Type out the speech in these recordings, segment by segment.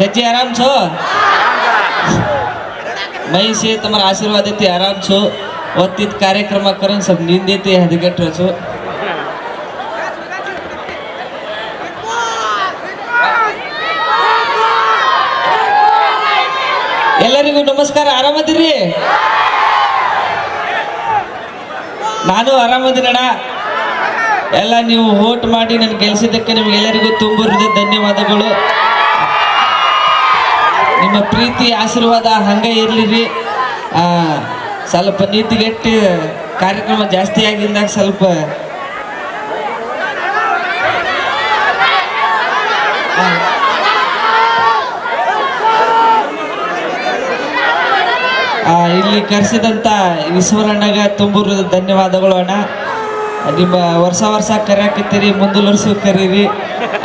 ಕಜ್ಜಿ ಆರಾಮ್ ಛೋ? ಮಹಿಸಿ ತಮ್ಮರ ಆಶೀರ್ವಾದ ಇತ್ತಿ ಆರಾಮ್ ಛೊ? ಒತ್ತಿದ ಕಾರ್ಯಕ್ರಮಕ್ಕರನ್ ಸ್ವಲ್ಪ ನಿಂದೈತಿ ಹದಗಟ್ಟ್ರಸು ಎಲ್ಲರಿಗೂ ನಮಸ್ಕಾರ, ಆರಾಮಿದೀರಿ? ನಾನು ಆರಾಮ ಎಲ್ಲ ನೀವು ವೋಟ್ ಮಾಡಿ ನನ್ನ ಕೆಲ್ಸಿದ್ದಕ್ಕೆ ನಿಮ್ಗೆ ಎಲ್ಲರಿಗೂ ತುಂಬ ಇರ್ತಿದ್ದ ಧನ್ಯವಾದಗಳು. ನಿಮ್ಮ ಪ್ರೀತಿ, ಆಶೀರ್ವಾದ ಹಂಗೆ ಇರಲಿರಿ. ಸ್ವಲ್ಪ ನೀತಿಗೆಟ್ಟು ಕಾರ್ಯಕ್ರಮ ಜಾಸ್ತಿ ಆಗಿದ್ದಾಗ ಸ್ವಲ್ಪ ಇಲ್ಲಿ ಕರೆಸಿದಂಥ ಈಶ್ವರಣ್ಣಗ ತುಂಬ ಧನ್ಯವಾದಗಳು ಅಣ್ಣ. ನಿಮ್ಮ ವರ್ಷ ವರ್ಷ ಕರೆಯಾಕತ್ತೀರಿ ಮುಂದಿನ ವರ್ಷ ಕರೀರಿ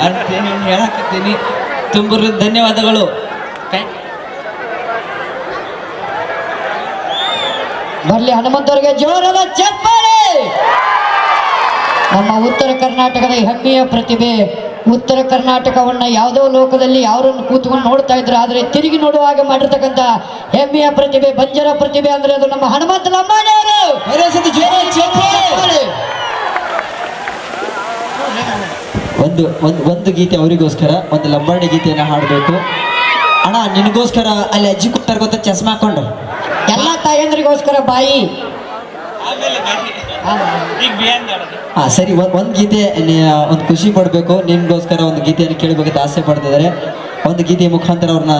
ಅಂತ ಹೇಳಕತ್ತೀನಿ. ತುಂಬ ಹೃದಯ ಧನ್ಯವಾದಗಳು. ಬರ್ಲಿ ಹನುಮಂತವ್ರಿಗೆ ಜೋರದ ಚಪ್ಪಾಳೆ! ನಮ್ಮ ಉತ್ತರ ಕರ್ನಾಟಕದ ಹೆಮ್ಮೆಯ ಪ್ರತಿಭೆ ಉತ್ತರ ಕರ್ನಾಟಕವನ್ನ ಯಾವುದೋ ಲೋಕದಲ್ಲಿ ಯಾರನ್ನು ಕೂತ್ಕೊಂಡು ನೋಡ್ತಾ ಇದ್ರು ಆದರೆ ತಿರುಗಿ ನೋಡುವ ಹಾಗೆ ಮಾಡಿರ್ತಕ್ಕಂಥ ಹೆಮ್ಮೆಯ ಪ್ರತಿಭೆ ಬಂಜರ ಪ್ರತಿಭೆ ಅಂದ್ರೆ ಅದು ನಮ್ಮ ಹನುಮಂತ ಲಂಬಾಣಿಯವರು. ಒಂದು ಒಂದು ಒಂದು ಗೀತೆ ಅವರಿಗೋಸ್ಕರ ಒಂದು ಲಂಬಾಣಿ ಗೀತೆಯನ್ನು ಹಾಡಬೇಕು. ಅಣ್ಣ ನಿನಗೋಸ್ಕರ ಅಲ್ಲಿ ಅಜ್ಜಿ ಕೂತಾರ ಗೊತ್ತ? ಚಸ್ಮಾ ಹಾಕೊಂಡು ಎಲ್ಲ ತಾಯಂದ್ರಿಗೋಸ್ಕರ ಬಾಯಿ. ಹಾಂ. ಸರಿ ಒಂದು ಒಂದು ಗೀತೆ ಒಂದು ಖುಷಿ ಪಡಬೇಕು. ನಿನ್ಗೋಸ್ಕರ ಒಂದು ಗೀತೆಯನ್ನು ಕೇಳಬೇಕಂತ ಆಸೆ ಪಡ್ತಿದ್ದಾರೆ. ಒಂದು ಗೀತೆ ಮುಖಾಂತರ ಅವ್ರನ್ನ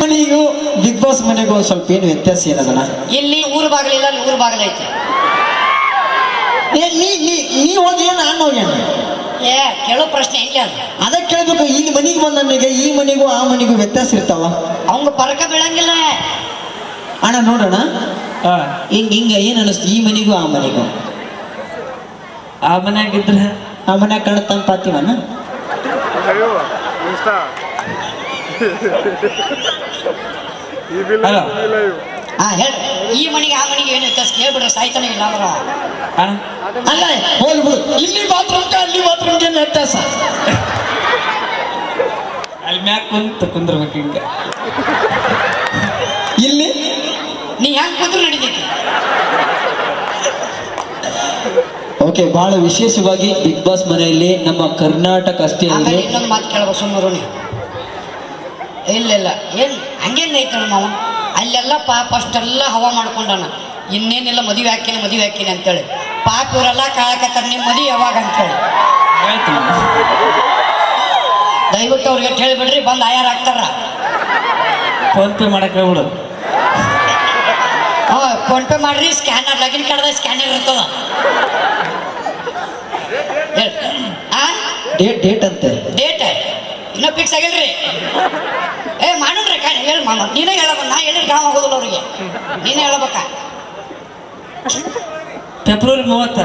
ಮನೆಗೂ ಬಿಗ್ ಬಾಸ್ ಮನೆಗೂ ಒಂದ್ ಸ್ವಲ್ಪ ಏನು ವ್ಯತ್ಯಾಸ ಏನದಣ್ಣ ಇಲ್ಲಿ ಊರು ಬಾಗಿಲಿಲ್ಲ ಅಲ್ಲಿ ಊರು ಬಾಗಿಲೈತೆ ನೀ ನೀ ನೀ ಹೋಗಿ ನಾನು ಹೋಗ್ಯಾನ ಏ ಕೇಳೋ ಪ್ರಶ್ನೆ ಹೆಂಗೆ ಅದಕ್ಕೆ ಕೇಳಬೇಕು ಈ ಮನೆಗೆ ಬಂದ ನನಗೆ ಈ ಮನೆಗೂ ಆ ಮನೆಗೂ ವ್ಯತ್ಯಾಸ ಇರ್ತಾವ? ಅವಂಗ ಪರಕ ಬೀಳಂಗಿಲ್ಲ. ಅಣ್ಣ ನೋಡೋಣ. ಹಾ. ಹಿಂಗ ಹಿಂಗ ಏನು ಅನಿಸ್ತು? ಈ ಮನೆಗೂ ಆ ಮನೆಗೂ? ಆ ಮನ್ಯಾಗಿದ್ರೆ ಆ ಮನ್ಯಾಗ ಕಣ್ಣ ತಂಪಾತಿವನ ಅಯ್ಯೋ ಇನ್ಸ್ಟಾ. ಈ ಬಿಲ್ ಹಲೋ. ಹಾ ಹೇಳ್ರಿ ಈ ಮನೆಗೆ ಆ ಮನೆಗೆ ಏನು ವ್ಯತ್ಯಾಸ? ಕೇಳ್ಬಿಡ್ರೆ ಸಾಯ್ತಾನೆ ಇಲ್ಲ ಅಂದ್ರ ಅಲ್ಲ ಹೋಗ್ಲಿ ಬಿಡು. ಇಲ್ಲಿ ಬಾತ್ರೂಮ್ ಅಲ್ಲಿ ಬಾತ್ರೂಮ್ ಏನು ವ್ಯತ್ಯಾಸ? ಅಲ್ಲಿ ಮ್ಯಾಕ್ ಕುಂತ ಕುಂದ್ರಬೇಕು ಹಿಂಗೆ. ಇಲ್ಲಿ? ನೀ ಹೆಂಗ್ ಕುಂದ್ರು ನಡೀತೈತಿ? ಓಕೆ ಬಹಳ ವಿಶೇಷವಾಗಿ ಬಿಗ್ ಬಾಸ್ ಮನೆಯಲ್ಲಿ ನಮ್ಮ ಕರ್ನಾಟಕ ಅಷ್ಟೇ ಇನ್ನೊಂದು ಮಾತು ಕೇಳ್ಬೇಕು ಸುಮ್ಮನೆ ನೀವು. ಇಲ್ಲ ಇಲ್ಲ. ಏನು ಹಂಗೇನು ಐತಣ ಮಾವ? ಅಲ್ಲೆಲ್ಲ ಪಾಪ ಅಷ್ಟೆಲ್ಲ ಹವಾ ಮಾಡ್ಕೊಂಡಾನ ಇನ್ನೇನಿಲ್ಲ ಮದುವೆ ಹಾಕಿನಿ ಮದುವೆ ಹಾಕಿನಿ ಅಂತೇಳಿ. ಪಾಪ ಇವರೆಲ್ಲ ಕಾಯಕತ್ತಾರ ನಿಮ್ಮ ಮದುವೆ ಯಾವಾಗ ಅಂತೇಳಿ. ದಯವಿಟ್ಟು ಅವ್ರಿಗೆ ಕೇಳಿಬಿಡ್ರಿ ಬಂದು ಆಯಾರ ಆಗ್ತಾರ. ಫೋನ್ ಪೇ ಮಾಡಕ್ಕೆ ಹೇಳ್ಬಿಡು ಹಾಂ ಫೋನ್ ಪೇ ಮಾಡ್ರಿ ಸ್ಕ್ಯಾನರ್ ಲಗಿನ್ ಕಾರ್ಡ್ದಾಗ ಸ್ಕ್ಯಾನರ್ ಇರ್ತದ. ಡೇಟ್ ಡೇಟ್ ಅಂತೆ ಡೇಟ್ ಇನ್ನೂ ಫಿಕ್ಸ್ ಆಗಿಲ್ರಿ. ಏ ಮಾಡೋಣ್ರಿ ಕಾಣಿ ಹೇಳಿ ಮಾಡ ನೀನೇ ಹೇಳಬೇಕು. ನಾ ಹೇಳಿ ಕಾಮ ಆಗೋದಿಲ್ಲ ಅವ್ರಿಗೆ. ನೀನೇ ಹೇಳ್ಬೇಕಾ? ಫೆಬ್ರವರಿ ಮೂವತ್ತ.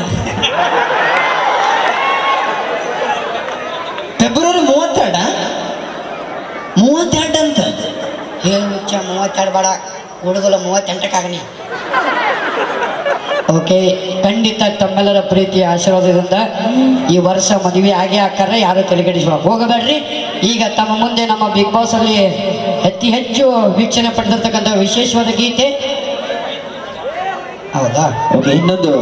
ಫೆಬ್ರವರಿ ಮೂವತ್ತೆರಡ? ಮೂವತ್ತೆರಡು ಅಂತ ಏನು ಮುಚ್ಚ ಮೂವತ್ತೆರಡು ಬೇಡ. ಹುಡುಗಲ್ಲ ಮೂವತ್ತೆಂಟಕ್ಕಾಗನಿ ಓಕೆ ಖಂಡಿತ ತಮ್ಮೆಲ್ಲರ ಪ್ರೀತಿಯ ಆಶೀರ್ವಾದದಿಂದ ಈ ವರ್ಷ ಮದುವೆ ಆಗಿ ಹಾಕಾರ ಯಾರು ತಲೆಕೆಡಿಸುವ ಹೋಗಬೇಡ್ರಿ. ಈಗ ತಮ್ಮ ಮುಂದೆ ನಮ್ಮ ಬಿಗ್ ಬಾಸ್ ಅಲ್ಲಿ ಅತಿ ಹೆಚ್ಚು ವೀಕ್ಷಣೆ ಪಡೆದಿರ್ತಕ್ಕಂಥ ವಿಶೇಷವಾದ ಗೀತೆ. ಹೌದಾ? ಓಕೆ ಇನ್ನೊಂದು.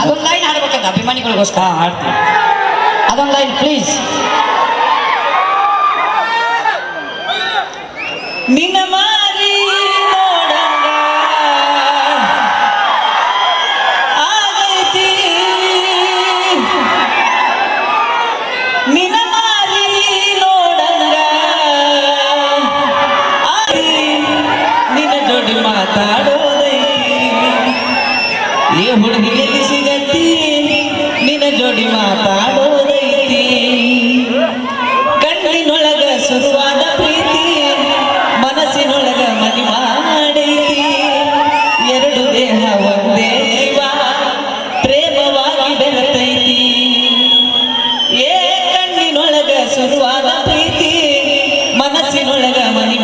ಅದೊಂದು ಲೈನ್ ಹಾಡ್ಬೇಕಂತ ಅಭಿಮಾನಿಗಳಿಗೋಸ್ಕರ ಹಾಡ್ತೀನಿ. ಅದೊಂದು ಲೈನ್ ಪ್ಲೀಸ್ ನಿನ್ನ ಏ ಹುಡುಗಿ ಎಲ್ಲಿ ಸಿಗತ್ತಿ ನಿನ್ನ ಜೋಡಿ ಮಾತಾಡೋದೈತಿ. ಕಣ್ಣಿನೊಳಗ ಶುರುವಾದ ಪ್ರೀತಿ, ಮನಸ್ಸಿನೊಳಗ ಮನಿ ಮಾಡೈತಿ. ಎರಡು ದೇಹ ಒಂದೇ ಪ್ರೇಮವಾಗಿ ಬೆರೆತೈತಿ. ಏ ಕಣ್ಣಿನೊಳಗ ಶುರುವಾದ ಪ್ರೀತಿ, ಮನಸ್ಸಿನೊಳಗ ಮನಿ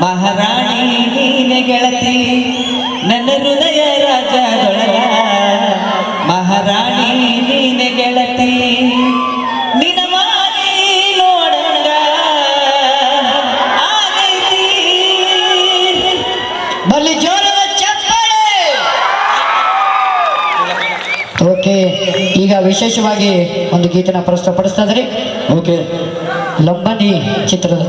ಮಹಾರಾಣಿ ನೀನೆ ಗೆಳತಿ ನನ್ನ ಹೃದಯ ರಾಜದೊಳಗ. ಮಹಾರಾಣಿ ನೀನೆ ಗೆಳತಿ ಬಲ್ಲಿ ಚಪ್ಪಳೆ. ಈಗ ವಿಶೇಷವಾಗಿ ಒಂದು ಗೀತನ ಪ್ರಸ್ತುತಪಡಿಸ್ತಾ ಇದ್ರಿ. ಓಕೆ. ಲಂಬನಿ ಚಿತ್ರದ